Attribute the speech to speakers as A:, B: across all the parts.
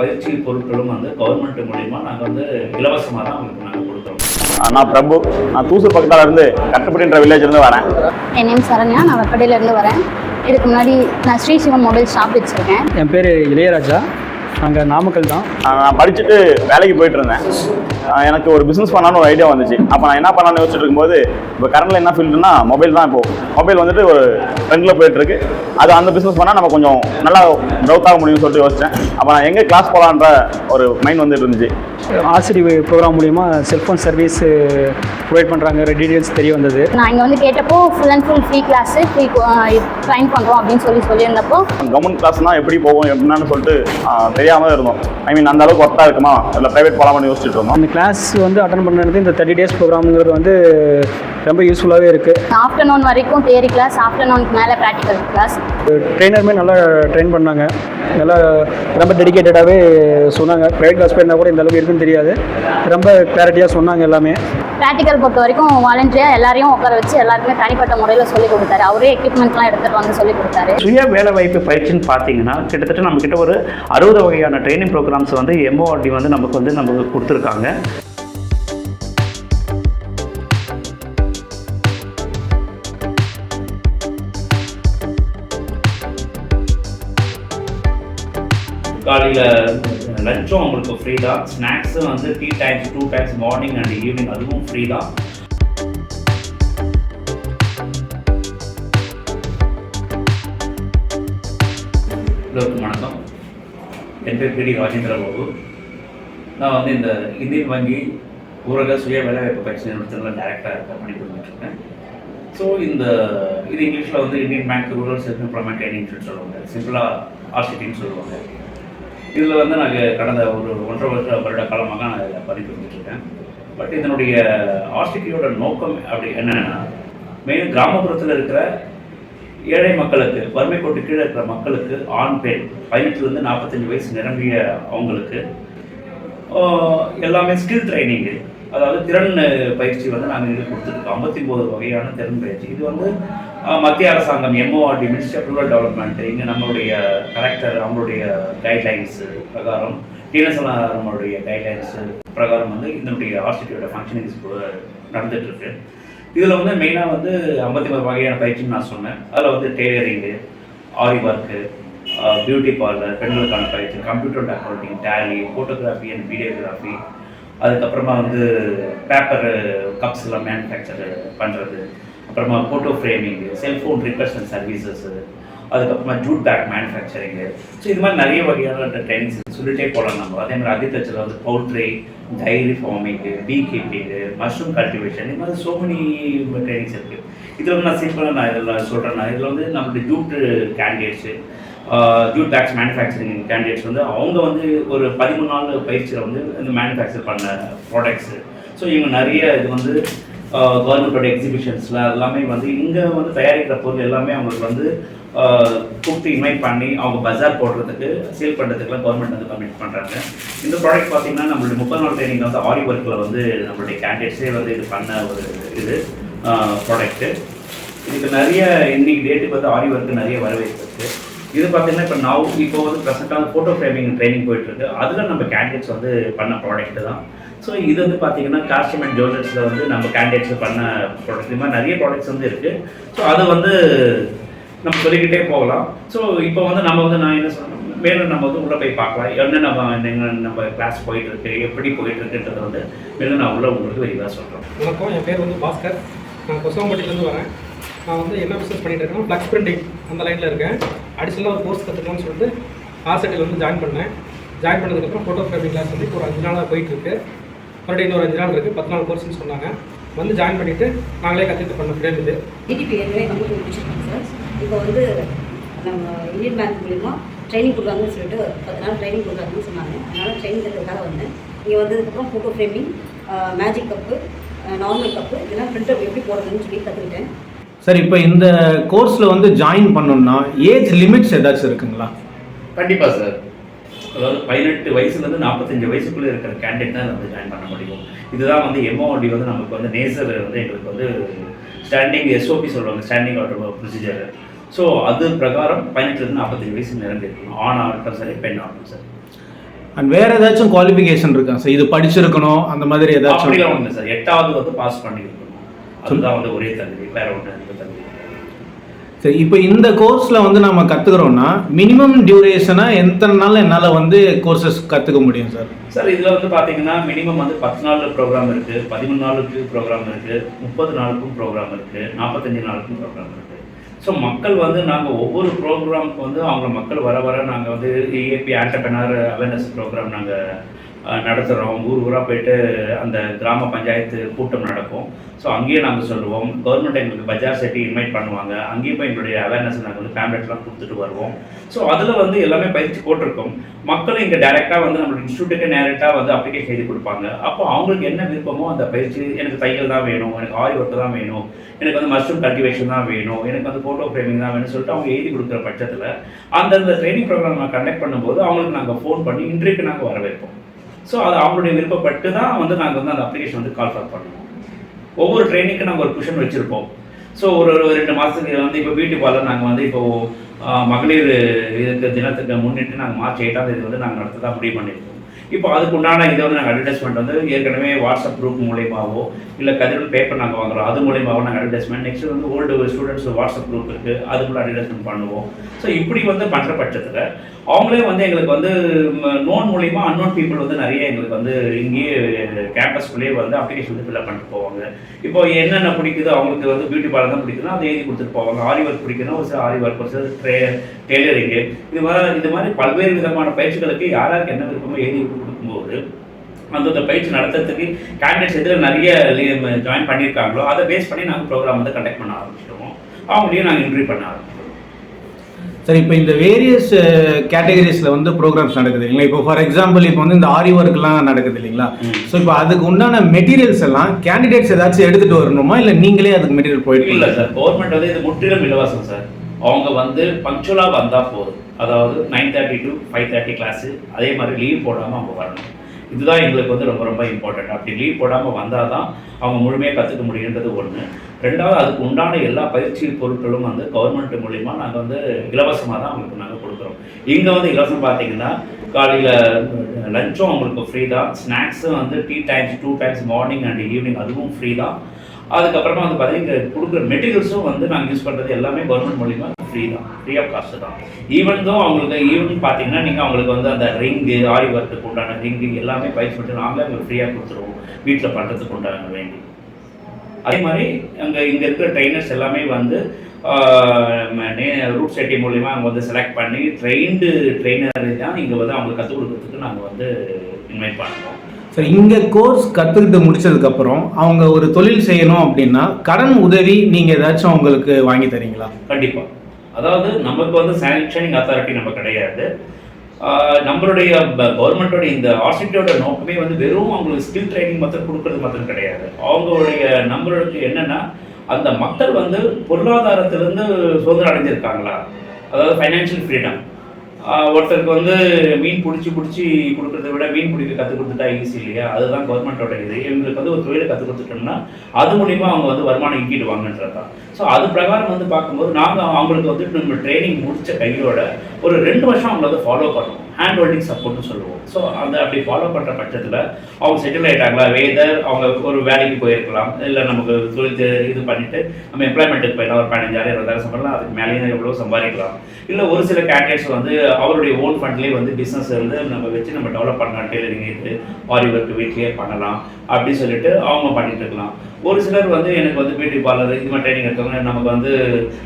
A: பயிற்சி பொருட்களும் வந்து கவர்மெண்ட் மூலிமா நாங்கள் வந்து இலவசமாக தான் அவங்களுக்கு நாங்கள் கொடுக்குறோம்.
B: நான் பிரபு நான் தூசூர் பக்கத்தால இருந்து கட்டுப்படின்ற வில்லேஜ் இருந்து வரேன்.
C: என் நேம் சரண்யா நான் வெப்படையிலேருந்து வரேன். இதுக்கு முன்னாடி நான் ஸ்ரீ சிவம் மொபைல் ஷாப் வச்சுருக்கேன்.
D: என் பேர் இளையராஜா. நாங்கள் நாமக்கல் தான்.
B: நான் படிச்சுட்டு வேலைக்கு போயிட்டு இருந்தேன் எனக்கு ஒரு பிஸ்னஸ் பண்ணான்னு ஒரு ஐடியா வந்துச்சு. அப்போ நான் என்ன பண்ணலாம்னு யோசிச்சுட்டு இருக்கும்போது இப்போ கரண்ட்ல என்ன ஃபீல்டுனா மொபைல் தான் இப்போ. மொபைல் வந்துட்டு ஒரு ட்ரெண்டில் போயிட்டு இருக்கு அது அந்த பிஸ்னஸ் பண்ணால் நம்ம கொஞ்சம் நல்லா க்ரௌத் ஆக முடியும்னு சொல்லிட்டு யோசிச்சேன். அப்போ நான் எங்கே கிளாஸ் போகலான்ற ஒரு மைண்ட் வந்துட்டு இருந்துச்சு.
D: ஆசிரியர் ப்ரோக்ராம் மூலிமா செல்ஃபோன் சர்வீஸ் ப்ரொவைட் பண்ணுறாங்க டீட்டெயில்ஸ் தெரிய வந்தது.
C: நான் இங்கே வந்து கேட்டப்போ full and full free class free train பண்ணுறோம் அப்படின்னு சொல்லி சொல்லியிருந்தப்போ.
B: கவர்மெண்ட் கிளாஸ்னால் எப்படி போகும் எப்படின்னு சொல்லிட்டு ஆஹ் தெரியாம இருந்தோம். ஐ மீன் அந்த அளவுக்கு ஒர்த்தாக இருக்குமா? இல்லை ப்ரைவேட் போகலாமான்னு யோசிச்சுட்டு இருந்தோம்.
D: அந்த கிளாஸ் வந்து அட்டன் பண்ணுறது இந்த தேர்ட்டி டேஸ் ப்ரோக்ராம்ங்கிறது வந்து ரொம்ப யூஸ்ஃபுல்லாகவே இருக்குது
C: ஆஃப்டர்நூன் வரைக்கும் தியரி கிளாஸ் ஆஃப்டர்நூனுக்கு மேலே ப்ராக்டிக்கல் கிளாஸ்
D: ட்ரெயினருமே நல்லா ட்ரெயின் பண்ணாங்க. நல்லா ரொம்ப டெடிக்கேட்டடாகவே சொன்னாங்க. ப்ரைவேட் கிளாஸ் போயிருந்தா கூட இந்த அளவுக்கு இருக்குன்னு தெரியாது. ரொம்ப கிளாரிட்டியாக சொன்னாங்க எல்லாமே.
C: ப்ராக்டிக்கல் பொறுத்த வரைக்கும் வாலண்டியராக எல்லாரையும் உட்கார வச்சு எல்லாருக்குமே தனிப்பட்ட முறையில் சொல்லி கொடுத்தாரு. அவரே எக்யூப்மெண்ட்லாம் எடுத்துகிட்டு வந்து சொல்லி கொடுத்தாரு.
A: சுய வேலைவாய்ப்பு பயிற்சின்னு பார்த்தீங்கன்னா கிட்டத்தட்ட நம்மக்கிட்ட ஒரு அறுபது மாதிரியான ட்ரைனிங் ப்ரோக்ராம்ஸ் வந்து எம்ஓஆர்டி வந்து நமக்கு வந்து நமக்கு கொடுத்துருக்காங்க. காலையில் லஞ்சும் உங்களுக்கு ஃப்ரீ தான். ஸ்நாக்ஸும் வந்து tea times two times morning and evening அதுவும் ஃப்ரீ தான். வணக்கம். என் பேர் பிடி ராஜேந்திர பாபு. நான் வந்து இந்த இந்தியன் வங்கி ஊரக சுய வேலைவாய்ப்பு பயிற்சி நிறுவனத்தில் பண்ணி பணிபுரிஞ்சிட்ருக்கேன் ஸோ இந்த இது இங்கிலீஷில் வந்து Indian bank rural self employment ட்ரைனிங்னு சொல்லுவாங்க. சிம்பிளாக ஆர்சிட்டின்னு சொல்லுவாங்க. இதில் வந்து நாங்கள் கடந்த ஒரு ஒன்றரை வருஷ வருட காலமாக நான் இதில் பணிபுரிஞ்சிட்ருக்கேன் பட் இதனுடைய ஆர்சிட்டியோட நோக்கம் அப்படி என்னென்னா மெயின் கிராமப்புறத்தில் இருக்கிற ஏழை மக்களுக்கு வறுமை கோட்டு கீழே இருக்கிற மக்களுக்கு ஆண் பெண் பதினெட்டுலேருந்து நாற்பத்தஞ்சு வயசு நிரம்பிய அவங்களுக்கு எல்லாமே ஸ்கில் ட்ரைனிங்கு அதாவது திறன் பயிற்சி வந்து நாங்கள் இது கொடுத்துருக்கோம். ஐம்பத்தி ஒம்பது வகையான திறன் பயிற்சி. இது வந்து மத்திய அரசாங்கம் MORD minister of rural development இங்கே நம்மளுடைய கலெக்டர் அவங்களுடைய கைட்லைன்ஸு பிரகாரம் நம்மளுடைய கைட்லைன்ஸு பிரகாரம் வந்து இதனுடைய ஆர்சிட்டியோட ஃபங்க்ஷனிங்ஸ் நடந்துகிட்ருக்கு இதில் வந்து மெயினாக வந்து ஐம்பத்தி ஒரு வகையான பயிற்சின்னு நான் சொன்னேன். அதில் வந்து tailoring aari work beauty parlour பெண்களுக்கான பயிற்சி computer accounting Tally photography and videography அதுக்கப்புறமா வந்து பேப்பர் கப்ஸ் எல்லாம் மேனுஃபேக்சர் பண்ணுறது அப்புறமா photo framing cellphone repairs and services அதுக்கப்புறமா ஜூட் பேக் மேனுஃபேக்சரிங்கு ஸோ இது மாதிரி நிறைய வகையான ட்ரைனிங்ஸ் சொல்லிட்டே போகலாம் நம்ம. அதே மாதிரி அக்ரிகல்ச்சரில் வந்து poultry dairy farming bee keeping mushroom cultivation இது மாதிரி சோ மெனி ட்ரைனிங்ஸ் இருக்குது இதில் வந்து நான் சிம்பிளாக நான் இதில் சொல்கிறேன் இதில் வந்து நம்மளுடைய jute candidates jute bags manufacturing candidates வந்து அவங்க வந்து ஒரு பதிமூணு நாள் பயிற்சியில் வந்து இந்த மேனுஃபேக்சர் பண்ண ப்ராடக்ட்ஸு ஸோ இவங்க நிறைய இது வந்து கவர்மெண்ட்டோட எக்ஸிபிஷன்ஸில் எல்லாமே வந்து இங்கே வந்து தயாரிக்கிற பொருள் எல்லாமே அவங்களுக்கு வந்து கூப்பிட்டு இன்வைட் பண்ணி அவங்க பஜார் போடுறதுக்கு சேல் பண்ணுறதுக்குலாம் கவர்மெண்ட் வந்து கமிட் பண்ணுறாங்க இந்த ப்ராடக்ட் பார்த்தீங்கன்னா நம்மளுடைய முப்பது நாள் ட்ரைனிங் வந்து ஆரி ஒர்க்கில் வந்து நம்மளுடைய கேண்டிடேட்ஸே வந்து இது பண்ண ஒரு இது ப்ராடக்ட்டு இதுக்கு நிறைய இன்னைக்கு டேட்டுக்கு வந்து ஆரி ஒர்க்கு நிறைய வரவேற்பு இருக்குது இது பார்த்தீங்கன்னா இப்போ நான் இப்போ வந்து ப்ரெசென்ட்டாக ஃபோட்டோ ஃப்ரேமிங் ட்ரைனிங் போயிட்டுருக்கு. அதில் நம்ம கேண்டிடேட்ஸ் வந்து பண்ண ப்ராடக்ட்டு தான். ஸோ இது வந்து பார்த்தீங்கன்னா காஸ்டியூம் அண்ட் ஜுவல்லர்ஸில் வந்து நம்ம கேண்டிடேட்ஸ் பண்ண ப்ராடக்ட் இது மாதிரி நிறைய ப்ராடக்ட்ஸ் வந்து இருக்குது ஸோ அது வந்து நம்ம சொல்லிக்கிட்டே போகலாம். ஸோ இப்போ வந்து நம்ம வந்து நான் என்ன சொல்றேன் மேலும் நம்ம வந்து உள்ளே போய் பார்க்கலாம். என்ன நம்ம எங்க நம்ம கிளாஸ் போயிட்டு இருக்கு எப்படி போயிட்டு இருக்குன்றதை வந்து மேலும் நான் உள்ள உங்களுக்கு விரிவாக சொல்கிறேன்
E: வணக்கம். என் பேர் வந்து பாஸ்கர். நான் கொசவம்பட்டியிலேருந்து வரேன். நான் வந்து என்ன பிஸ்னஸ் பண்ணிட்டு இருக்கேன் ஃப்ளக்ஸ் பிரிண்டிங் அந்த லைனில் இருக்கேன். அடிஷனலாக ஒரு கோர்ஸ் கற்றுக்கலாம்னு சொல்லிட்டு ஆர்செட்டில் வந்து ஜாயின் பண்ணேன். ஜாயின் பண்ணதுக்கப்புறம் ஃபோட்டோ ஃப்ரேமிங் கிளாஸ் வந்து இப்போ ஒரு அஞ்சு நாளாக போயிட்டு இருக்கு மறுபடியும் இன்னொரு அஞ்சு நாள் இருக்குது பத்து நாள் கோர்ஸ்னு சொன்னாங்க. வந்து ஜாயின் பண்ணிவிட்டு நாங்களே கற்றுட்டு பண்ண ஃப்ரெண்ட்
F: இப்போ வந்து நம்ம இந்தியன் பேங்க் மூலிமா ட்ரைனிங் கொடுக்குறாங்கன்னு சொல்லிட்டு பத்து நாள் ட்ரைனிங் கொடுக்குறாங்கன்னு சொன்னாங்க. அதனால் ட்ரைனிங் தரதுக்காக வந்தேன். இங்கே வந்ததுக்கப்புறம் photo framing magic cup normal cup இதெல்லாம் பிரிண்டர் எப்படி போடுறதுன்னு சொல்லி கற்றுக்கிட்டேன்
G: சார் இப்போ இந்த கோர்ஸில் வந்து ஜாயின் பண்ணணும்னா ஏஜ் லிமிட்ஸ் ஏதாச்சும் இருக்குங்களா?
A: கண்டிப்பாக சார் அதாவது பதினெட்டு வயசுலேருந்து நாற்பத்தஞ்சு வயசுக்குள்ளே இருக்கிற கேண்டிடேட் தான் வந்து ஜாயின் பண்ண முடியும். இதுதான் வந்து எம்ஓடி வந்து நமக்கு வந்து நேசர் வந்து எங்களுக்கு வந்து ஸ்டாண்டிங் எஸ்ஓபி சொல்லுவாங்க ஸ்டாண்டிங் ஆர்டர் ப்ரொசீஜர் ஸோ அது பிரகாரம் பதினெட்டுலேருந்து நாற்பத்தஞ்சு வயசு நிரம்பி இருக்கணும் ஆண் ஆகட்டும் சரி பெண் ஆகட்டும் சரி.
G: அண்ட் வேற ஏதாச்சும் குவாலிஃபிகேஷன் இருக்கா? சார் இது படிச்சிருக்கணும் அந்த மாதிரி ஏதாச்சும்?
A: அப்படிலாம் ஒன்று சார் எட்டாவது வந்து பாஸ் பண்ணியிருக்கணும். அதுதான் வந்து ஒரே தகுதி வேற ஒன்று இந்த தகுதி.
G: சரி இப்போ இந்த கோர்ஸ்ல வந்து நம்ம கத்துக்கிறோம்னா மினிமம் டியூரேஷனா எத்தனை நாள் என்னால் வந்து கோர்சஸ் கத்துக்க முடியும் சார்
A: சார் இதில் வந்து பார்த்தீங்கன்னா மினிமம் வந்து பத்து நாள் ப்ரோக்ராம் இருக்குது பதிமூணு நாளுக்கு ப்ரோக்ராம் இருக்குது முப்பது நாளுக்கும் ப்ரோக்ராம் இருக்குது நாற்பத்தஞ்சு நாளுக்கும் ப்ரோக்ராம் இருக்குது ஸோ மக்கள் வந்து நாங்கள் ஒவ்வொரு ப்ரோக்ராமுக்கு வந்து அவங்க மக்கள் வர வர நாங்கள் வந்து ஏபி ஆண்டர்பனர் அவேர்னஸ் ப்ரோக்ராம் நாங்கள் நடத்துகிறோம் ஊர் ஊராக போயிட்டு அந்த கிராம பஞ்சாயத்து கூட்டம் நடக்கும். ஸோ அங்கேயே நாங்கள் சொல்லுவோம். கவர்மெண்ட் எங்களுக்கு பஜார் செட்டி இன்வைட் பண்ணுவாங்க. அங்கேயும் போய் எங்களுடைய அவேர்னஸ் நாங்கள் வந்து பேம்லெட்லாம் கொடுத்துட்டு வருவோம். ஸோ அதில் வந்து எல்லாமே பயிற்சி போட்டிருக்கோம். மக்களும் இங்கே டைரெக்டாக வந்து நம்மளோட இன்ஸ்டியூட்டுக்கு நேரட்டாக வந்து அப்ளிகேஷன் எழுதி கொடுப்பாங்க. அப்போ அவங்களுக்கு என்ன விருப்பமோ அந்த பயிற்சி எனக்கு தையல் தான் வேணும் எனக்கு ஆரி ஒர்க் தான் வேணும் எனக்கு வந்து மஷ்ரூம் கல்டிவேஷன் தான் வேணும் எனக்கு வந்து ஃபோட்டோ ஃப்ரேமிங் தான் வேணும்னு சொல்லிட்டு அவங்க எழுதி கொடுக்குற பட்சத்தில் அந்தந்த ட்ரைனிங் ப்ரோக்ராம் நான் கண்டக்ட் பண்ணும்போது அவங்களுக்கு நாங்கள் ஃபோன் பண்ணி இன்றைக்கு நாங்கள் வர வைப்போம் ஸோ அது அவங்களுடைய விருப்பப்பட்டு தான் வந்து நாங்கள் வந்து அந்த அப்ளிகேஷன் வந்து கால் ஃபார் பண்ணுவோம். ஒவ்வொரு ட்ரைனிங்க்கு நாங்கள் ஒரு குஷன் வச்சுருப்போம். ஸோ ஒரு ஒரு ரெண்டு மாதத்துக்கு வந்து இப்போ பியூட்டி பார்லர் நாங்கள் வந்து இப்போது மகளிர் இதுக்கு தினத்துக்கு முன்னிட்டு நாங்கள் மார்ச் எயிட்டாம் தேதி வந்து நாங்கள் நடத்ததான் முடிவு பண்ணியிருக்கோம். இப்போ அதுக்கு உண்டான இதை வந்து நாங்கள் அட்வர்டைஸ்மெண்ட் வந்து ஏற்கனவே வாட்ஸ்அப் குரூப் மூலயமாவோ இல்லை கதிரல் பேப்பர் நாங்கள் வாங்குறோம் அது மூலயமாவோ நாங்கள் அட்வர்டைஸ்மெண்ட் நெக்ஸ்ட் வந்து ஓல்டு ஸ்டூடெண்ட்ஸ் வாட்ஸ்அப் குரூப் இருக்குது அதுக்குள்ள அட்வர்டைஸ்மெண்ட் பண்ணுவோம். ஸோ இப்படி வந்து பண்ணுற பட்சத்தில் அவங்களே வந்து எங்களுக்கு வந்து நோன் மூலிமா அன்னோன் பீப்புள் வந்து நிறைய எங்களுக்கு வந்து இங்கேயே கேம்பஸ்குள்ளேயே வந்து அப்ளிகேஷன் வந்து ஃபில்அப் பண்ணிட்டு போவாங்க. இப்போ என்னென்ன பிடிக்குதோ அவங்களுக்கு வந்து பியூட்டி பார்லர் தான் பிடிக்குதோ அதை எழுதி கொடுத்துட்டு போவாங்க. ஆரி ஒர்க் பிடிக்குன்னா ஒரு சில ஆரி ஒர்க் ஒரு சில ட்ரே டெய்லரிங்கு இது மாதிரி இது மாதிரி பல்வேறு விதமான பயிற்சிகளுக்கு யாராருக்கு என்ன விருப்பமோ எழுதி கொடுக்கும்போது அந்தந்த பயிற்சி நடத்துறதுக்கு கேண்டிடேட்ஸ் எதில் நிறைய ஜாயின் பண்ணியிருக்காங்களோ அதை பேஸ் பண்ணி நாங்கள் ப்ரோக்ராம் வந்து கண்டக்ட் பண்ண ஆரம்பிச்சிடுவோம். அவங்களையும் நாங்கள் இன்டர்வியூ பண்ண ஆரம்பிச்சிடுவோம்.
G: சார் இப்போ இந்த வேரியஸ் கேட்டகரிஸில் வந்து ப்ரோக்ராம்ஸ் நடக்குது இல்லைங்களா? இப்போ ஃபார் எக்ஸாம்பிள் இப்போ வந்து இந்த ஆரி ஒர்க்லாம் நடக்குது இல்லைங்களா. ஸோ இப்போ அதுக்கு உண்டான மெட்டீரியல்ஸ் எல்லாம் கேண்டிடேட்ஸ் ஏதாச்சும் எடுத்துட்டு வரணுமா? இல்லை நீங்களே அதுக்கு மெட்டீரியல் போயிட்டு
A: இல்ல சார் கவர்மெண்ட் வந்து இது முற்றிலும் இலவசம் சார் அவங்க வந்து பங்க்சுவலா வந்தா போதும். அதாவது nine thirty to five thirty class அதே மாதிரி லீவ் போடாம அவங்க வரணும். இதுதான் எங்களுக்கு வந்து ரொம்ப ரொம்ப இம்பார்ட்டன்ட் அப்படி லீவ் போடாம வந்தாதான் அவங்க முழுமையாக கற்றுக்க முடியுன்றது ஒன்று ரெண்டாவது அதுக்கு உண்டான எல்லா பயிற்சி பொருட்களும் வந்து கவர்மெண்ட் மூலிமா நாங்கள் வந்து இலவசமாக தான் அவங்களுக்கு நாங்கள் கொடுக்குறோம். இங்கே வந்து இலவசம் பார்த்தீங்கன்னா காலையில் லஞ்சும் அவங்களுக்கு ஃப்ரீ தான். ஸ்நாக்ஸும் வந்து tea times two times morning and evening அதுவும் ஃப்ரீ தான். அதுக்கப்புறமா வந்து பார்த்தீங்கன்னா கொடுக்குற மெட்டீரியல்ஸும் வந்து நாங்கள் யூஸ் பண்ணுறது எல்லாமே கவர்மெண்ட் மூலிமா ஃப்ரீ தான். ஃப்ரீ ஆஃப் காஸ்ட் தான். ஈவன் தான் அவங்களுக்கு ஈவினிங் பார்த்தீங்கன்னா நீங்கள் அவங்களுக்கு வந்து அந்த ரிங்கு ஆரி ஒர்க்கு உண்டான ரிங்கு எல்லாமே பயிற்சி பண்ணிட்டு நாங்களே அவங்களுக்கு ஃப்ரீயாக கொடுத்துருவோம். வீட்டில் பண்ணுறதுக்கு உண்டான வேண்டி. அதே மாதிரி அங்கே இங்கே இருக்கிற ட்ரைனர்ஸ் எல்லாமே வந்து ரூட் செட்டி மூலிமா அவங்க வந்து செலக்ட் பண்ணி ட்ரெயின்டு ட்ரெயினர் தான் இங்கே வந்து அவங்களுக்கு கற்றுக் கொடுக்கறதுக்கு நாங்கள் வந்து இன்வைட் பண்ணுவோம்.
G: சார் இங்கே கோர்ஸ் கற்றுக்கிட்டு முடிச்சதுக்கப்புறம் அவங்க ஒரு தொழில் செய்யணும் அப்படின்னா கடன் உதவி நீங்கள் ஏதாச்சும் அவங்களுக்கு வாங்கி தரீங்களா?
A: கண்டிப்பா. அதாவது நமக்கு வந்து சாங்ஷனிங் அத்தாரிட்டி நம்ம கிடையாது. நம்மளுடைய கவர்மெண்டோட இந்த ஆர்சிட்டியோட நோக்கமே வந்து வெறும் அவங்களுக்கு ஸ்கில் ட்ரைனிங் மாத்திரம் கொடுக்கறது மாத்திரம் கிடையாது. அவங்களுடைய நம்மளுக்கு என்னன்னா அந்த மக்கள் வந்து பொருளாதாரத்திலிருந்து சுதந்திரம் அடைஞ்சிருக்காங்களா? அதாவது ஃபைனான்சியல் ஃப்ரீடம் ஒருத்தருக்கு வந்து மீன் பிடிச்சி பிடிச்சி கொடுக்கறத விட மீன் பிடிக்க கற்றுக் கொடுத்துட்டா ஈஸி இல்லையா? அதுதான் கவர்மெண்ட்டோட இது. இவங்களுக்கு வந்து ஒரு தொழிலை கற்றுக் கொடுத்துட்டோம்னா அது மூலிமா அவங்க வந்து வருமானம் ஈட்டிடுவாங்கன்றது தான் ஸோ அது பிரகாரம் வந்து பார்க்கும்போது நாங்கள் அவங்களுக்கு வந்து நம்ம ட்ரைனிங் முடித்த கையோட ஒரு ரெண்டு வருஷம் அவங்கள வந்து ஃபாலோ பண்ணுவோம். ஹேண்ட் ஹோல்டிங் சப்போர்ட்னு சொல்லுவோம். ஸோ அந்த அப்படி ஃபாலோ பண்ணுற பட்சத்தில் அவங்க செட்டில் ஆயிட்டாங்களா? வேதர் அவங்க ஒரு வேலைக்கு போயிருக்கலாம். இல்லை நமக்கு தொழில் இது பண்ணிட்டு நம்ம எம்ப்ளாய்மெண்ட்டுக்கு போயிடலாம். ஒரு பதினஞ்சாயிரம் இருபதாயிரம் சம்பளம் அதுக்கு மேலேயும் எவ்வளோ சம்பாதிக்கலாம். இல்லை ஒரு சில கேண்டிடேட்ஸ் வந்து அவருடைய ஓன் ஃபண்ட்லேயே வந்து பிஸ்னஸ் வந்து நம்ம வச்சு நம்ம டெவலப் பண்ணலாம் டெய்லரிங் இது ஆரி ஒர்க் வீட்லேயே பண்ணலாம் அப்படின்னு சொல்லிட்டு அவங்க பண்ணிட்டு இருக்கலாம். ஒரு சிலர் வந்து எனக்கு வந்து பியூட்டி பார்லர் இது மாதிரி ட்ரைனிங் எடுத்தவங்க நமக்கு வந்து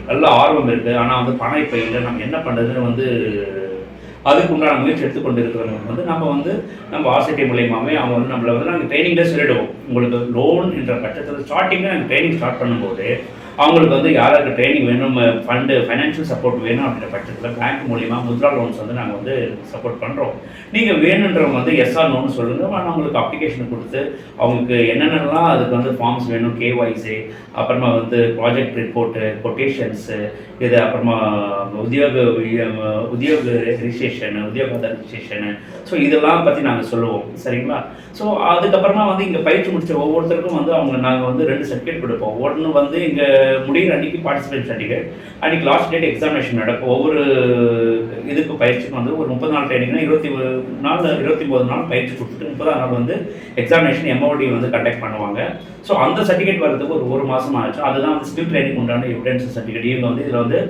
A: நல்ல ஆர்வம் இருக்குது ஆனால் வந்து பணம் இப்போ இல்லை. நம்ம என்ன பண்ணுறதுன்னு வந்து அதுக்கு உண்டான முயற்சி எடுத்துக்கொண்டு இருக்கிறவங்க வந்து நம்ம வந்து நம்ம ஆர்சிட்டி மூலியமாகவே அவங்க வந்து நம்மளை வந்து நாங்கள் ட்ரைனிங்கில் சொல்லிடுவோம். உங்களுக்கு லோன் என்ற பட்சத்தில் ஸ்டார்டிங்கில் நாங்கள் ட்ரைனிங் ஸ்டார்ட் பண்ணும்போது அவங்களுக்கு வந்து யாருக்கு ட்ரைனிங் வேணும் ஃபண்டு ஃபைனான்ஷியல் சப்போர்ட் வேணும் அப்படின்ற பட்சத்தில் பேங்க் மூலிமா முத்ரா லோன்ஸ் வந்து நாங்கள் வந்து சப்போர்ட் பண்ணுறோம் நீங்கள் வேணுன்றவங்க வந்து எஸ்ஆர் லோன் சொல்லுங்கள் நான் அவங்களுக்கு அப்ளிகேஷன் கொடுத்து அவங்களுக்கு என்னென்னலாம் அதுக்கு வந்து ஃபார்ம்ஸ் வேணும் கேஒய்சி அப்புறமா வந்து ப்ராஜெக்ட் ரிப்போர்ட்டு கொட்டேஷன்ஸு இது அப்புறமா உத்தியோக உத்தியோக ரிஜிஸ்ட்ரேஷன் உத்தியோகத்தை ரிஜிஸ்ட்ரேஷனு ஸோ இதெல்லாம் பற்றி நாங்கள் சொல்லுவோம். சரிங்களா? ஸோ அதுக்கப்புறமா வந்து இங்கே பயிற்சி முடிச்ச ஒவ்வொருத்தருக்கும் வந்து அவங்க நாங்கள் வந்து ரெண்டு சர்டிஃபிகேட் கொடுப்போம். ஒன்று வந்து இங்கே முடிகிற அன்னைக்கு பார்ட்டிசிபேட் சர்டிஃபிகேட் அன்றைக்கி லாஸ்ட் டேட் எக்ஸாமினேஷன் நடக்கும். ஒவ்வொரு இதுக்கு பயிற்சிக்கு வந்து ஒரு முப்பது நாள் ட்ரைனிங்னா இருபத்தி ஒரு நாள் இருபத்தி ஒம்பது நாள் பயிற்சி கொடுத்துட்டு முப்பதாம் நாள் வந்து எக்ஸாமினேஷன் எம்ஓடி வந்து கண்டக்ட் பண்ணுவாங்க. ஸோ அந்த சர்டிஃபிகேட் வரதுக்கு ஒரு ஒரு மாதம் ஆச்சு. அதுதான் வந்து ஸ்கில் ட்ரைனிங் உண்டான எவிடன்ஸ் சர்டிஃபிகேட் இவங்க வந்து இதில் வந்து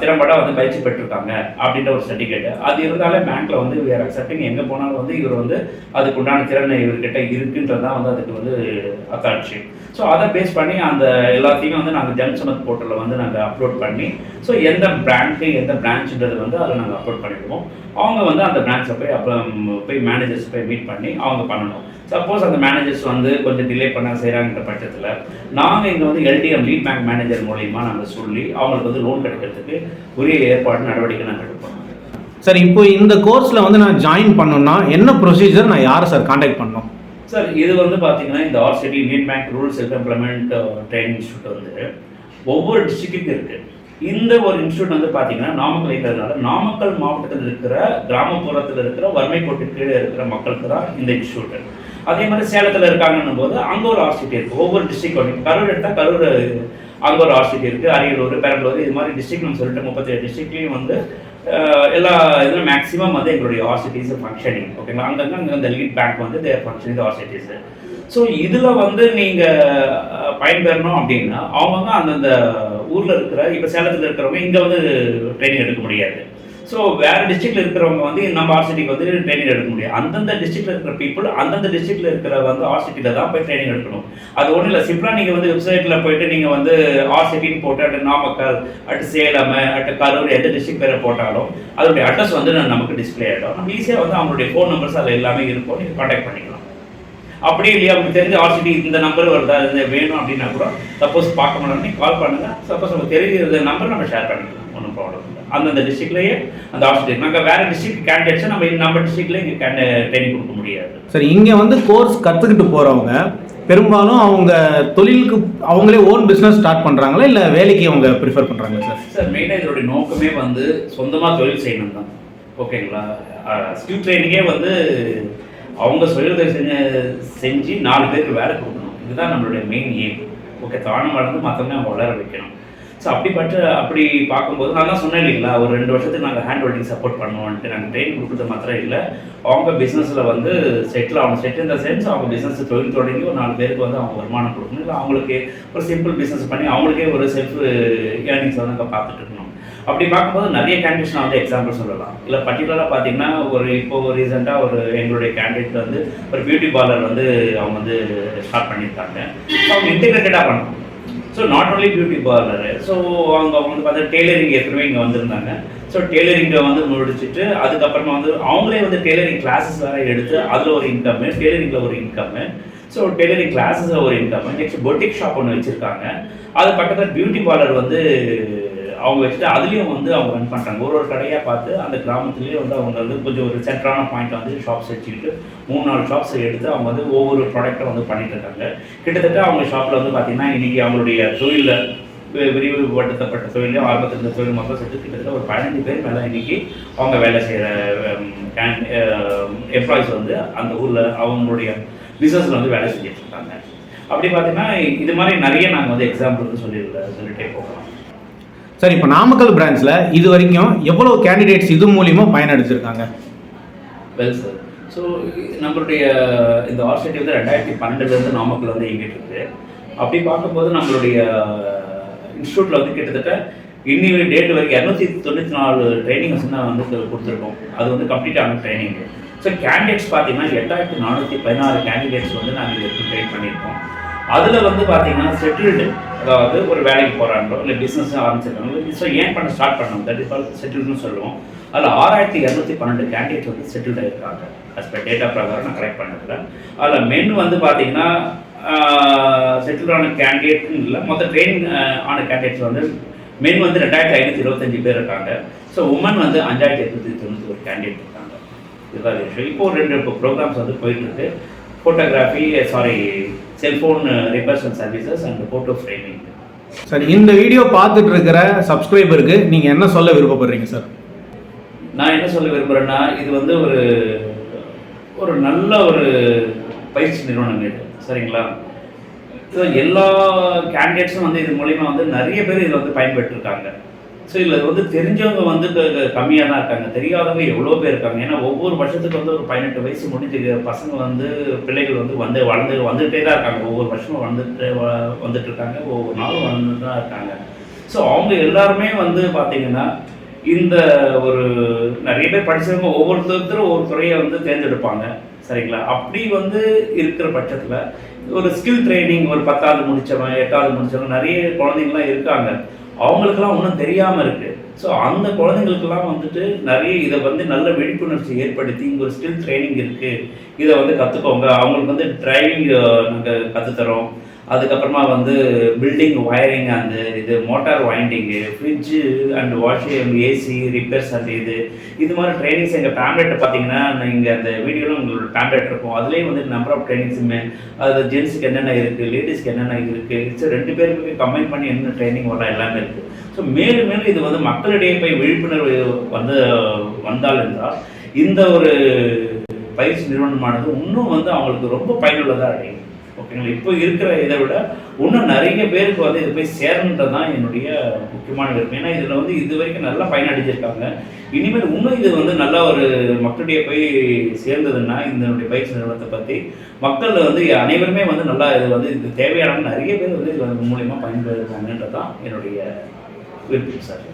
A: திறம்பட வந்து பயிற்சி பெற்றிருக்காங்க அப்படின்ற ஒரு சர்டிஃபிகேட் அது இருந்தாலே பேங்க்ல வந்து வேறு அக்செப்டிங் எங்கே போனாலும் வந்து இவர் வந்து அதுக்கு உண்டான திறன் இவர்கிட்ட இருக்குன்றது தான் வந்து அதுக்கு வந்து அத்தாட்சி ஸோ அதை பேஸ் பண்ணி அந்த எல்லாத்தையுமே வந்து நாங்கள் ஜன்சமத் போர்ட்டலில் வந்து நாங்கள் அப்லோட் பண்ணி ஸோ எந்த பிராங்க்கு எந்த பிரான்ச்சுன்றது வந்து அதை நாங்கள் அப்லோட் பண்ணிடுவோம். அவங்க வந்து அந்த பிரான்ச்சில் போய் அப்போ போய் மேனேஜர்ஸ் போய் மீட் பண்ணி அவங்க பண்ணணும். சப்போஸ் அந்த மேனேஜர்ஸ் வந்து கொஞ்சம் டிலே பண்ண செய்கிறாங்கிற பட்சத்தில் நாங்கள் இங்கே வந்து எல்டிஎம் லீட் பேங்க் மேனேஜர் மூலியமாக நாங்கள் சொல்லி அவங்களுக்கு வந்து லோன் கிடைக்கிறதுக்கு உரிய ஏற்பாடு நடவடிக்கை நாங்கள் எடுப்போம்.
G: சார் இப்போ இந்த கோர்ஸில் வந்து நான் ஜாயின் பண்ணணும்னா என்ன ப்ரொசீஜர் நான் யாரை சார் காண்டாக்ட் பண்ணணும்?
A: சார் இது வந்து பார்த்தீங்கன்னா இந்த RCT Indian bank rural self employment training institute வந்து ஒவ்வொரு டிஸ்ட்ரிக்ட்டுக்கும் இருக்குது இந்த ஒரு இன்ஸ்டியூட் வந்து பார்த்தீங்கன்னா நாமக்கல் இருக்கிறதுனால நாமக்கல் மாவட்டத்தில் இருக்கிற கிராமப்புறத்தில் இருக்கிற வறுமை கோட்டு கீழே இருக்கிற மக்களுக்கு தான் இந்த இன்ஸ்டியூட் அதே மாதிரி சேலத்தில் இருக்காங்கன்னும் போது அங்கே ஒரு ஆர்சிட்டி இருக்குது ஒவ்வொரு டிஸ்ட்ரிக்ட் கரூர் எடுத்தால் கரூர் அங்கே ஒரு ஆர்சிட்டி இருக்குது அரியலூர் பெரம்பலூர் இது மாதிரி டிஸ்ட்ரிக்ட்னு சொல்லிட்டு முப்பத்தேழு டிஸ்ட்ரிக்ட்லேயும் வந்து எல்லா இதுவும் மேக்ஸிமம் வந்து எங்களுடைய ஆர்சிட்டிஸ் ஃபங்க்ஷனிங் ஓகேங்களா அங்கங்கே அங்கே அந்த லீட் பேங்க் வந்து தேர் ஃபங்க்ஷனிங் ஆர்சிட்டிஸ் ஸோ இதில் வந்து நீங்கள் பயன்பெறணும் அப்படின்னா அவங்கவுங்க அந்தந்த ஊரில் இருக்கிற இப்போ சேலத்தில் இருக்கிறவங்க இங்கே வந்து ட்ரைனிங் எடுக்க முடியாது. ஸோ வேறு டிஸ்ட்ரிக்டில் இருக்கிறவங்க வந்து நம்ம ஆர்சிட்டிக்கு வந்து ட்ரைனிங் எடுக்க முடியாது அந்தந்த டிஸ்ட்ரிக்டில் இருக்கிற பீப்புள் அந்தந்த டிஸ்ட்ரிக்டில் இருக்கிற வந்து ஆர்சிட்டியில் தான் போய் ட்ரைனிங் எடுக்கணும். அது ஒன்றும் இல்லை. சிம்பிளாக நீங்கள் வந்து வெப்சைட்டில் போயிட்டு நீங்கள் வந்து ஆர்சிட்டின்னு போட்டு at Namakkal at Salem at Karur எந்த டிஸ்ட்ரிக்ட் பேரை போட்டாலும் அதோடைய அட்ரஸ் வந்து நமக்கு டிஸ்ப்ளே ஆகிடும் நம்ம ஈஸியாக வந்து அவங்களுடைய ஃபோன் நம்பர்ஸ் அதில் எல்லாமே இருக்கும். நீங்கள் காண்டாக்ட் பண்ணிக்கலாம். அப்படி இல்லையா? உங்களுக்கு தெரிஞ்ச ஆர்சிடி இந்த நம்பர் வருதா? இது வேணும் அப்படின்னா கூட சப்போஸ் பார்க்க முடியல கால் பண்ணுங்கள் சப்போஸ் உங்களுக்கு தெரிஞ்ச நம்பர் நம்ம ஷேர் பண்ணிக்கலாம். ஒன்றும் ப்ராப்ளம் இல்லை. அந்தந்த டிஸ்ட்ரிக்ட்லேயே அந்த ஆர்சிடி நாங்கள் வேறு டிஸ்ட்ரிக்ட் கேண்டிடேட்ஸை நம்ம நம்ம டிஸ்ட்ரிக்ட்லேயே இங்கே கேண்ட ட்ரைனிங் கொடுக்க முடியாது.
G: சார் இங்கே வந்து கோர்ஸ் கற்றுக்கிட்டு போகிறவங்க பெரும்பாலும் அவங்க தொழிலுக்கு அவங்களே ஓன் பிஸ்னஸ் ஸ்டார்ட் பண்ணுறாங்களா இல்லை வேலைக்கு அவங்க ப்ரிஃபர் பண்ணுறாங்களா சார்
A: சார் மெயினாக இதோடைய நோக்கமே வந்து சொந்தமாக தொழில் செய்யணும் தான். ஓகேங்களா ஸ்கில் ட்ரைனிங்கே வந்து அவங்க தொழில் செஞ்சு செஞ்சு நாலு பேருக்கு வேலை கொடுக்கணும். இதுதான் நம்மளுடைய மெயின் எய்ம் ஓகே தானம் வளர்ந்து மற்றவங்க வளர வைக்கணும். ஸோ அப்படிப்பட்ட அப்படி பார்க்கும்போது நான் தான் சொன்னேன் இல்லைங்களா ஒரு ரெண்டு வருஷத்துக்கு நாங்கள் ஹேண்ட் ஹோல்டிங் சப்போர்ட் பண்ணுவோன்ட்டு நாங்கள் ட்ரெயின் கொடுக்குறது மாத்திரம் இல்லை. அவங்க பிஸ்னஸில் வந்து செட்டில் ஆகணும் செட்டில் இந்த சென்ஸ் அவங்க பிஸ்னஸ் தொழில் தொடங்கி ஒரு நாலு பேருக்கு வந்து அவங்க வருமானம் கொடுக்கணும். இல்லை அவங்களுக்கு ஒரு சிம்பிள் பிஸ்னஸ் பண்ணி அவங்களுக்கே ஒரு செல்ஃப் ஏர்னிங்ஸ் uh, வந்து அங்கே பார்த்துட்டு இருக்கணும். அப்படி பார்க்கும்போது நிறைய கேண்டிடேட்ஸ் நான் வந்து எக்ஸாம்பிள் சொல்லலாம். இல்லை பர்டிகுலராக பார்த்தீங்கன்னா ஒரு இப்போ ரீசெண்டாக ஒரு எங்களுடைய கேண்டிடேட் வந்து ஒரு பியூட்டி பார்லர் வந்து அவங்க வந்து ஸ்டார்ட் பண்ணியிருக்காங்க. அவங்க இன்டிகிரேட்டடாக பண்ணணும். So not only beauty parlour so அவங்க அவங்க வந்து பார்த்தா டெய்லரிங் ஏற்கனவே இங்கே வந்திருந்தாங்க. ஸோ டெய்லரிங்கை வந்து முடிச்சுட்டு அதுக்கப்புறமா வந்து அவங்களே வந்து டெய்லரிங் கிளாஸஸ் வேறு எடுத்து அதில் ஒரு இன்கம்மு டெய்லரிங்கில் ஒரு இன்கம்மு ஸோ டெய்லரிங் கிளாஸஸில் ஒரு இன்கம் நெக்ஸ்ட் பொட்டிக் ஷாப் ஒன்று வச்சுருக்காங்க. அது பக்கத்தில் பியூட்டி பார்லர் வந்து அவங்க வச்சுட்டு அதுலேயும் வந்து அவங்க ரன் பண்ணுறாங்க ஒரு ஒரு கடையாக பார்த்து அந்த கிராமத்துலேயே வந்து அவங்க வந்து கொஞ்சம் ஒரு சென்டரான பாயிண்ட் வந்து ஷாப்ஸ் வச்சுக்கிட்டு மூணு நாலு ஷாப்ஸ் எடுத்து அவங்க வந்து ஒவ்வொரு ப்ராடக்ட்டை வந்து பண்ணிட்டு இருக்காங்க. கிட்டத்தட்ட அவங்க ஷாப்பில் வந்து பார்த்தீங்கன்னா இன்றைக்கி அவங்களுடைய தொழிலில் விரிவுபடுத்தப்பட்ட தொழிலையும் ஆரம்பத்தில் தொழில் மக்கள் சேர்த்து கிட்டத்தட்ட ஒரு பதினஞ்சு பேர் மேலே இன்னைக்கு அவங்க வேலை செய்கிற எம்ப்ளாயிஸ் வந்து அந்த ஊரில் அவங்களுடைய பிஸ்னஸில் வந்து வேலை செஞ்சுட்டு இருக்காங்க. அப்படி பார்த்தீங்கன்னா இது மாதிரி நிறைய நாங்கள் வந்து எக்ஸாம்பிள் வந்து சொல்லி சொல்லிட்டே போகலாம்.
G: சார் இப்போ நாமக்கல் பிரான்ச்சில் இது வரைக்கும் எவ்வளோ கேண்டிடேட்ஸ் இது மூலியமாக பயனடைஞ்சிருக்காங்க?
A: வெல் சார் ஸோ நம்மளுடைய இந்த ஆர்சிட்டி வந்து ரெண்டாயிரத்தி பன்னெண்டுலேருந்து நாமக்கல் வந்து இயங்கிட்டு இருக்குது அப்படி பார்க்கும்போது நம்மளுடைய இன்ஸ்டியூட்டில் வந்து கிட்டத்தட்ட இன்னி டேட் வரைக்கும் இரநூத்தி தொண்ணூற்றி நாலு ட்ரைனிங் தான் வந்து கொடுத்துருக்கோம். அது வந்து கம்ப்ளீட் ஆன ட்ரைனிங் ஸோ கேண்டிடேட்ஸ் பார்த்தீங்கன்னா எட்டாயிரத்தி நானூற்றி பதினாறு கேண்டிடேட்ஸ் வந்து நாங்கள் இதுக்கு ட்ரெயின் பண்ணியிருக்கோம். அதில் வந்து பார்த்தீங்கன்னா செட்டில்டு அதாவது ஒரு வேலைக்கு போகிறாங்களோ இல்லை பிஸ்னஸ் ஆரம்பிச்சிருக்காங்களோ ஸோ ஏன் பண்ண ஸ்டார்ட் பண்ணணும்? தட் இஸ் செட்டில்டுன்னு சொல்லுவோம். அதில் ஆறாயிரத்தி இரநூத்தி பன்னெண்டு கேண்டிடேட் வந்து செட்டில்டு இருக்காங்க அஸ் பர் டேட்டா பிரகாரம் நான் கரெக்ட் பண்ணதில். அதில் மென் வந்து பார்த்தீங்கன்னா செட்டில் ஆன கேண்டிடேட்னு இல்லை மொத்த ட்ரெயின் ஆன கேண்டிடேட்ஸ் வந்து மென் வந்து ரெண்டாயிரத்தி ஐநூற்றி இருபத்தஞ்சு பேர் இருக்காங்க. ஸோ உமன் வந்து அஞ்சாயிரத்தி எட்நூற்றி தொண்ணூற்றி ஒரு கேண்டிடேட் இருக்காங்க. இதுதான் விஷயம் இப்போ ரெண்டு இப்போ ப்ரோக்ராம்ஸ் வந்து போயிட்டுருக்கு photography sorry cellphone repairs and services and photo framing
G: sir இந்த வீடியோ பார்த்துட்டு இருக்கிற சப்ஸ்கிரைபருக்கு நீங்கள் என்ன சொல்ல விருப்பப்படுறீங்க சார்?
A: நான் என்ன சொல்ல விரும்புகிறேன்னா இது வந்து ஒரு ஒரு நல்ல ஒரு பயிற்சி நிறுவனம் இது சரிங்களா? ஸோ எல்லா கேண்டிடேட்ஸும் வந்து இது மூலிமா வந்து நிறைய பேர் இதில் வந்து பயன்பெற்றிருக்காங்க. ஸோ இதில் வந்து தெரிஞ்சவங்க வந்து கம்மியாக தான் இருக்காங்க. தெரியாதவங்க எவ்வளோ பேர் இருக்காங்க. ஏன்னா ஒவ்வொரு வருஷத்துக்கு வந்து ஒரு பதினெட்டு வயசு முடிஞ்சு பசங்க வந்து பிள்ளைகள் வந்து வந்து வளர்ந்து வந்துகிட்டே தான் இருக்காங்க. ஒவ்வொரு வருஷமும் வந்துட்டு வ- வந்துட்டு இருக்காங்க. ஒவ்வொரு நாளும் வந்துட்டு தான் இருக்காங்க. ஸோ அவங்க எல்லாருமே வந்து பார்த்தீங்கன்னா இந்த ஒரு நிறைய பேர் படித்தவங்க ஒவ்வொருத்தரும் ஒரு துறையை வந்து தேர்ந்தெடுப்பாங்க. சரிங்களா? அப்படி வந்து இருக்கிற பட்சத்தில் ஒரு ஸ்கில் ட்ரைனிங் ஒரு பத்தாவது முடித்தவன் எட்டாவது முடிச்சவன் நிறைய குழந்தைங்களாம் இருக்காங்க. அவங்களுக்கெல்லாம் ஒன்றும் தெரியாமல் இருக்குது ஸோ அந்த குழந்தைங்களுக்கெல்லாம் வந்துட்டு நிறைய இதை வந்து நல்ல விழிப்புணர்ச்சி ஏற்படுத்தி இங்கே ஒரு ஸ்கில் ட்ரைனிங் இருக்குது இதை வந்து கற்றுக்கோங்க அவங்களுக்கு வந்து டிரைவிங் நாங்கள் கற்றுத்தரோம் அதுக்கப்புறமா வந்து பில்டிங் ஒயரிங் அந்த இது motor winding fridge and washing AC repairs அந்த இது இது மாதிரி ட்ரைனிங்ஸ் எங்கள் பேம்லெட்டை பார்த்தீங்கன்னா நீங்கள் அந்த வீடியோவில் உங்களோட பேம்லெட் இருக்கும். அதுலேயும் வந்து நம்பர் ஆஃப் ட்ரைனிங்ஸுமே அது ஜென்ஸுக்கு என்னென்ன இருக்குது லேடிஸ்க்கு என்னென்ன இருக்குது ஸோ ரெண்டு பேருக்குமே கம்பைன் பண்ணி என்ன ட்ரைனிங் வரலாம் எல்லாமே இருக்குது ஸோ மேலும் மேலும் இது வந்து மக்களிடையே போய் விழிப்புணர்வு வந்து வந்தால் என்றால் இந்த ஒரு பயிற்சி நிறுவனமானது இன்னும் வந்து அவங்களுக்கு ரொம்ப பயனுள்ளதாக அடையும். ஓகேங்களா? இப்போ இருக்கிற இதை விட இன்னும் நிறைய பேருக்கு வந்து இது போய் சேரணுன்றது தான் என்னுடைய முக்கியமான விருப்பம். ஏன்னா இதில் வந்து இது வரைக்கும் நல்லா பயனடைஞ்சிருக்காங்க. இனிமேல் இன்னும் இது வந்து நல்ல ஒரு மக்களிடையே போய் சேர்ந்ததுன்னா இதனுடைய பயிற்சி நிறுவனத்தை பற்றி மக்கள் வந்து அனைவருமே வந்து நல்லா இது வந்து இது தேவையான நிறைய பேர் வந்து இது மூலியமாக பயன்பெறுவாங்கன்றது தான் என்னுடைய விருப்பம் சார்.